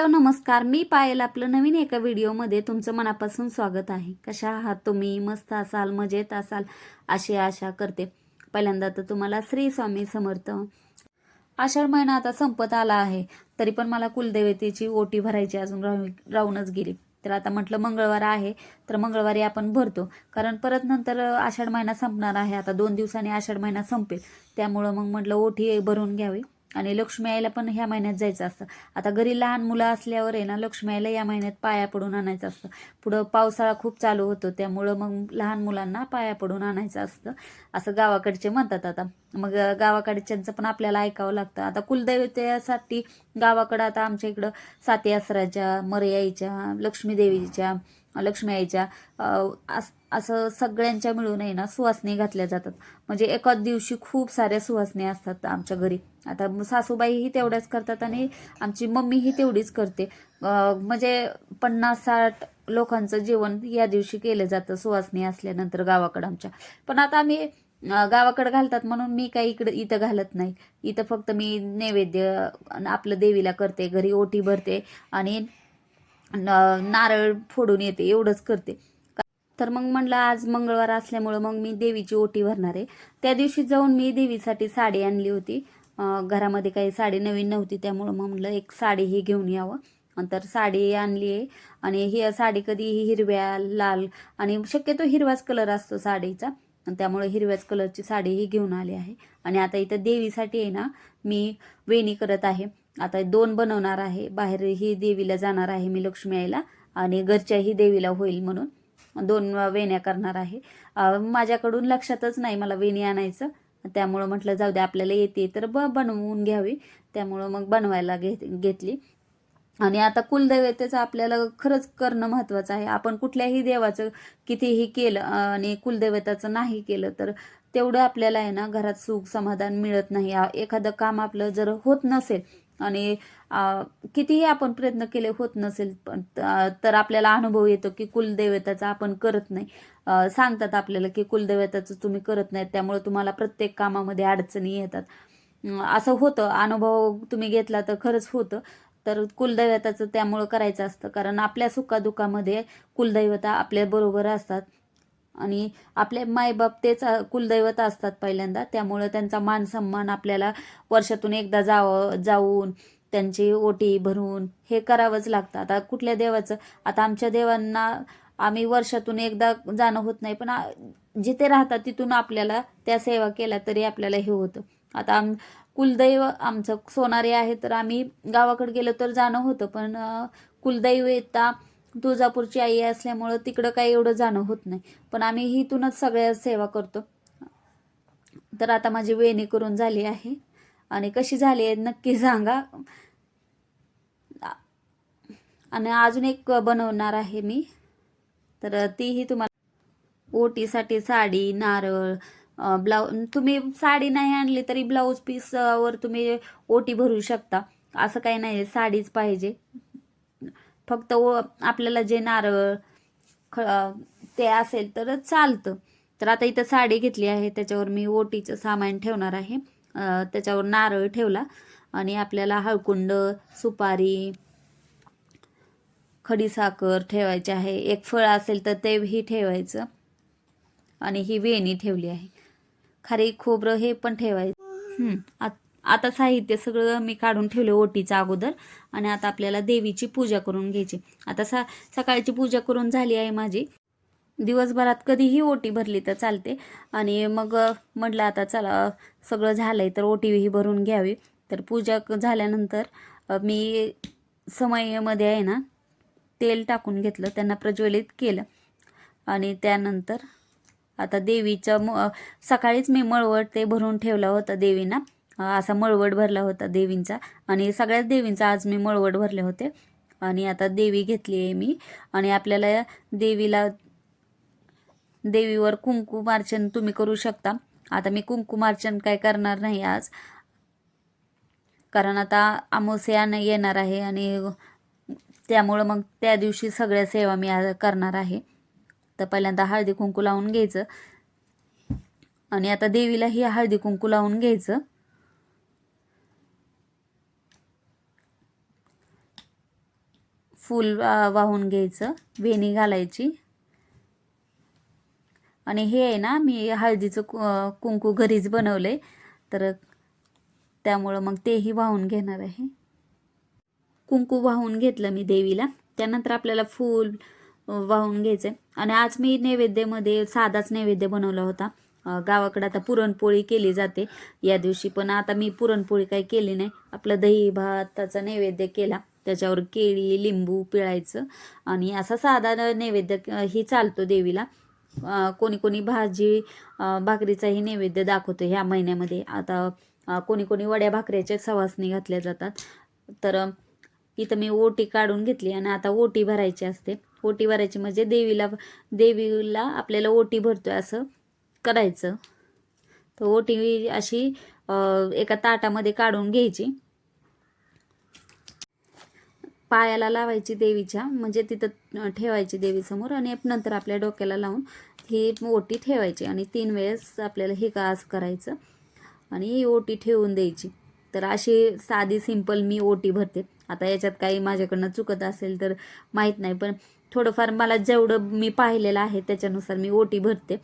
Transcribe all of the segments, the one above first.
Hello नमस्कार. मी पायल आपलं नवीन एका व्हिडिओमध्ये तुमचं मनापासून स्वागत आहे. कशा आहात तुम्ही? मस्त असाल मजेत असाल? अशी आशा करते. पहिल्यांदा तर तुम्हाला श्री स्वामी समर्थ. आषाढ महिना आता संपत आला आहे. तरी पण मला कुलदेवतेची ओटी भरायची अजून राहू राहूनच गेली. तर आता म्हटलं मंगळवार आहे तर मंगळवारी आपण भरतो. कारण परत नंतर आषाढ महिना संपणार आहे. आता दोन दिवसांनी आषाढ महिना संपेल. त्यामुळं मग म्हटलं ओटी भरून घ्यावी. आणि लक्ष्मी आईला पण ह्या महिन्यात जायचं असतं. आता घरी लहान मुलं असल्यावर आहे ना लक्ष्मी आईला या महिन्यात पाया पडून आणायचं असतं. पुढं पावसाळा खूप चालू होतो त्यामुळं मग लहान मुलांना पाया पडून आणायचं असतं. असं गावाकडचे म्हणतात आता. मग गावाकडच्यांचं पण आपल्याला ऐकावं लागतं. आता कुलदैवतेसाठी गावाकडं आता आमच्या इकडं साती आसराच्या मर्याईच्या लक्ष्मीदेवीच्या लक्ष्मी आईच्या असं सगळ्यांच्या मिळून आहे ना सुवासणी घातल्या जातात. म्हणजे एकाच दिवशी खूप साऱ्या सुवासणी असतात आमच्या घरी. आता सासूबाईही तेवढ्याच करतात आणि आमची मम्मीही तेवढीच करते. म्हणजे पन्नास साठ लोकांचं जेवण या दिवशी केलं जातं सुवासनी असल्यानंतर गावाकडं आमच्या. पण आता आम्ही गावाकडं घालतात म्हणून मी काही इकडं इथं घालत नाही. इथं फक्त मी नैवेद्य आपलं देवीला करते घरी ओटी भरते आणि न- नारळ फोडून येते एवढंच करते. तर मग म्हणलं आज मंगळवार असल्यामुळं मग मी देवीची ओटी भरणार आहे. त्या दिवशी जाऊन मी देवीसाठी साडी आणली होती. घरामध्ये काही साडी नवीन नव्हती त्यामुळं मग म्हणलं एक साडी ही घेऊन यावं. नंतर साडी आणली आहे. आणि ही साडी कधीही हिरव्या लाल आणि शक्यतो हिरवाच कलर असतो साडीचा. आणि त्यामुळे हिरव्याच कलरची साडी ही घेऊन आली आहे. आणि आता इथं देवीसाठी आहे ना मी वेणी करत आहे. आता दोन बनवणार आहे. बाहेर ही देवीला जाणार आहे मी लक्ष्मी आईला आणि घरच्याही देवीला होईल म्हणून दोन वेण्या करणार आहे. माझ्याकडून लक्षातच नाही मला वेणी आणायचं. त्यामुळं म्हटलं जाऊ दे आपल्याला येते तर ब बनवून घ्यावी. त्यामुळं मग बनवायला घेत घेतली. आणि आता कुलदैवतेचं आपल्याला खरंच करणं महत्त्वाचं आहे. आपण कुठल्याही देवाचं कितीही केलं आणि कुलदैवताचं नाही केलं तर तेवढं आपल्याला आहे ना घरात सुख समाधान मिळत नाही. एखादं काम आपलं जर होत नसेल आणि कितीही आपण प्रयत्न केले होत नसेल पण तर आपल्याला अनुभव येतो की कुलदैवताचा आपण करत नाही. सांगतात आपल्याला की कुलदैवताचं तुम्ही करत नाही त्यामुळे तुम्हाला प्रत्येक कामामध्ये अडचणी येतात. असं होतं. अनुभव तुम्ही घेतला तर खरंच होतं. तर कुलदैवताचं त्यामुळं करायचं असतं. कारण आपल्या सुखादुखामध्ये कुलदैवता आपल्या बरोबर असतात. आणि आपले मायबाप तेच कुलदैवत असतात पहिल्यांदा. त्यामुळं त्यांचा मान सन्मान आपल्याला वर्षातून एकदा जावं जाऊन त्यांची ओटी भरून हे करावंच लागतं. आता कुठल्या देवाचं? आता आमच्या देवांना आम्ही वर्षातून एकदा जाणं होत नाही पण जिथे राहतात तिथून आपल्याला त्या सेवा केल्या तरी आपल्याला हे होतं. आता आम कुलदैव आमचं सोनारे आहे तर आम्ही गावाकडे गेलो तर जाणं होतं पण कुलदैव कुलदैवता तुळजापूरची आई असल्यामुळं तिकडं काही एवढं जाणं होत नाही. पण आम्ही इथूनच सगळ्या सेवा करतो. तर आता माझी वेणी करून झाली आहे. आणि कशी झाली आहे नक्की सांगा. आणि अजून एक बनवणार आहे मी. तर तीही तुम्हाला ओटीसाठी साडी नारळ ब्लाऊज तुम्ही साडी नाही आणली तरी ब्लाऊज पीस वर तुम्ही ओटी भरू शकता. असं काही नाही साडीच पाहिजे. फक्त ओ आपल्याला जे नारळ ख ते असेल तर चालतं. तर आता इथं साडी घेतली आहे त्याच्यावर मी ओटीचं सामान ठेवणार आहे. त्याच्यावर नारळ ठेवला आणि आपल्याला हळकुंड सुपारी खडीसाखर ठेवायची आहे. एक फळ असेल तर तेही ठेवायचं. आणि ही वेणी ठेवली आहे. खारी खोबरं हे पण ठेवायचं. आता आत- आता साहित्य सगळं मी काढून ठेवलं ओटीचं अगोदर आणि आता आपल्याला देवीची पूजा करून घ्यायची. आता सा सकाळची पूजा करून झाली आहे माझी. दिवसभरात कधीही ओटी भरली तर चालते. आणि मग म्हटलं आता चला सगळं झालं आहे तर ओटीही भरून घ्यावी. तर पूजा झाल्यानंतर मी समयमध्ये आहे ना तेल टाकून घेतलं त्यांना प्रज्वलित केलं. आणि त्यानंतर आता देवीचं म सकाळीच मी मळवट ते भरून ठेवला होता देवींना. असा मळवट भरला होता देवींचा. आणि सगळ्याच देवींचा आज मी मळवट भरले होते. आणि आता देवी घेतली आहे मी. आणि आपल्याला देवीला देवीवर कुंकुमार्चन तुम्ही करू शकता. आता मी कुंकुमार्चन काय करणार नाही आज. कारण आता अमावस्या येणार आहे आणि त्यामुळं मग त्या दिवशी सगळ्या सेवा मी करणार आहे. तर पहिल्यांदा हळदी कुंकू लावून घ्यायचं. आणि आता देवीलाही हळदी कुंकू लावून घ्यायचं. फूल वाहून घ्यायचं वेणी घालायची. आणि हे आहे ना मी हळदीचं कु- कुंकू घरीच बनवलं आहे तर त्यामुळं मग तेही वाहून घेणार आहे. कुंकू वाहून घेतलं मी देवीला. त्यानंतर आपल्याला फूल वाहून घ्यायचं आहे आणि आज मी नैवेद्यामध्ये साधाच नैवेद्य बनवला होता. गावाकडे आता पुरणपोळी केली जाते. या दिवशी पण आता मी पुरणपोळी काही केली नाही. आपलं दही भाताचा नैवेद्य केला. त्याच्यावर केळी लिंबू पिळायचं आणि असा साधा नैवेद्य ही चालतो देवीला. कोणी कोणी भाजी भाकरीचाही नैवेद्य दाखवतो ह्या महिन्यामध्ये. आता कोणी कोणी वड्या भाकऱ्याच्या सवासणी घातल्या जातात. तर इथं मी ओटी काढून घेतली आणि आता ओटी भरायची असते. ओटी भरायची म्हणजे देवीला देवीला आपल्याला ओटी भरतोय असं करायचं. तर ओटी अशी एका ताटामध्ये काढून घ्यायची. पायाला लावायची देवीच्या म्हणजे तिथं ठेवायची देवीसमोर आणि नंतर आपल्या डोक्याला लावून ही ओटी ठेवायची आणि तीन वेळेस आपल्याला हे कास करायचं आणि ही ओटी ठेवून द्यायची. तर अशी साधी सिंपल मी ओटी भरते. आता याच्यात काही माझ्याकडनं चुकत असेल तर माहीत नाही पण थोडंफार मला जेवढं मी पाहिलेलं आहे त्याच्यानुसार मी ओटी भरते.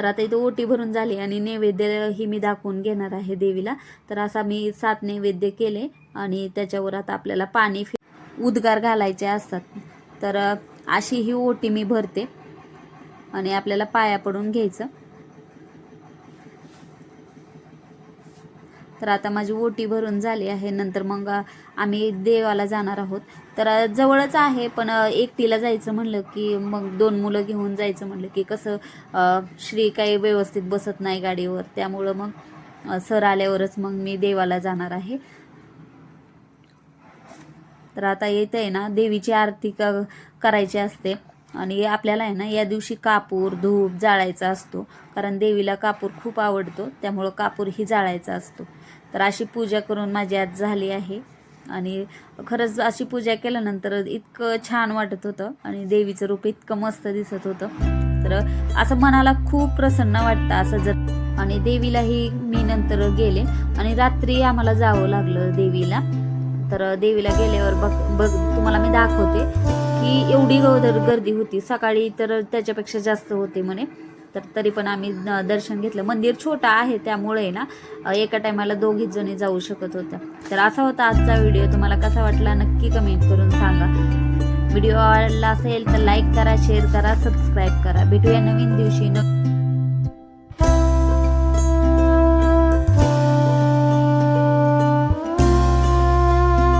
तर आता इथं ओटी भरून झाली आणि नैवेद्य ही मी दाखवून घेणार आहे देवीला. तर असा मी सात नैवेद्य केले आणि त्याच्यावर आता आपल्याला पाणी उद्गार घालायचे असतात. तर अशी ही ओटी मी भरते आणि आपल्याला पाया पडून घ्यायचं. तर आता माझी ओटी भरून झाली आहे. नंतर मग आम्ही देवाला जाणार आहोत. तर जवळच आहे पण एकटीला जायचं म्हणलं की मग दोन मुलं घेऊन जायचं म्हणलं की कसं श्री काही व्यवस्थित बसत नाही गाडीवर. त्यामुळं मग सर आल्यावरच मग मी देवाला जाणार आहे. तर आता येत आहे ना देवीची आरती क करायची असते. आणि आपल्याला आहे ना या दिवशी कापूर धूप जाळायचा असतो. कारण देवीला कापूर खूप आवडतो. त्यामुळं कापूरही जाळायचा असतो. तर अशी पूजा करून माझी आज झाली आहे. आणि खरंच अशी पूजा केल्यानंतर इतकं छान वाटत होतं आणि देवीचं रूप इतकं मस्त दिसत होतं. तर असं मनाला खूप प्रसन्न वाटतं असं जर आणि देवीलाही मी नंतर गेले आणि रात्री आम्हाला जावं लागलं देवीला. तर देवीला गेल्यावर बघ बघ तुम्हाला मी दाखवते की एवढी गौदर गर्दी होती. सकाळी तर त्याच्यापेक्षा जास्त होते म्हणे. तर तरी पण आम्ही दर्शन घेतलं. मंदिर छोटं आहे त्यामुळे ना एका टायमाला दोघीच जणी जाऊ शकत होत्या. तर असा होता आजचा व्हिडिओ. तुम्हाला कसा वाटला नक्की कमेंट करून सांगा. व्हिडिओ आवडला असेल तर लाईक करा शेअर करा सबस्क्राईब करा. भेटूया नवीन दिवशी. न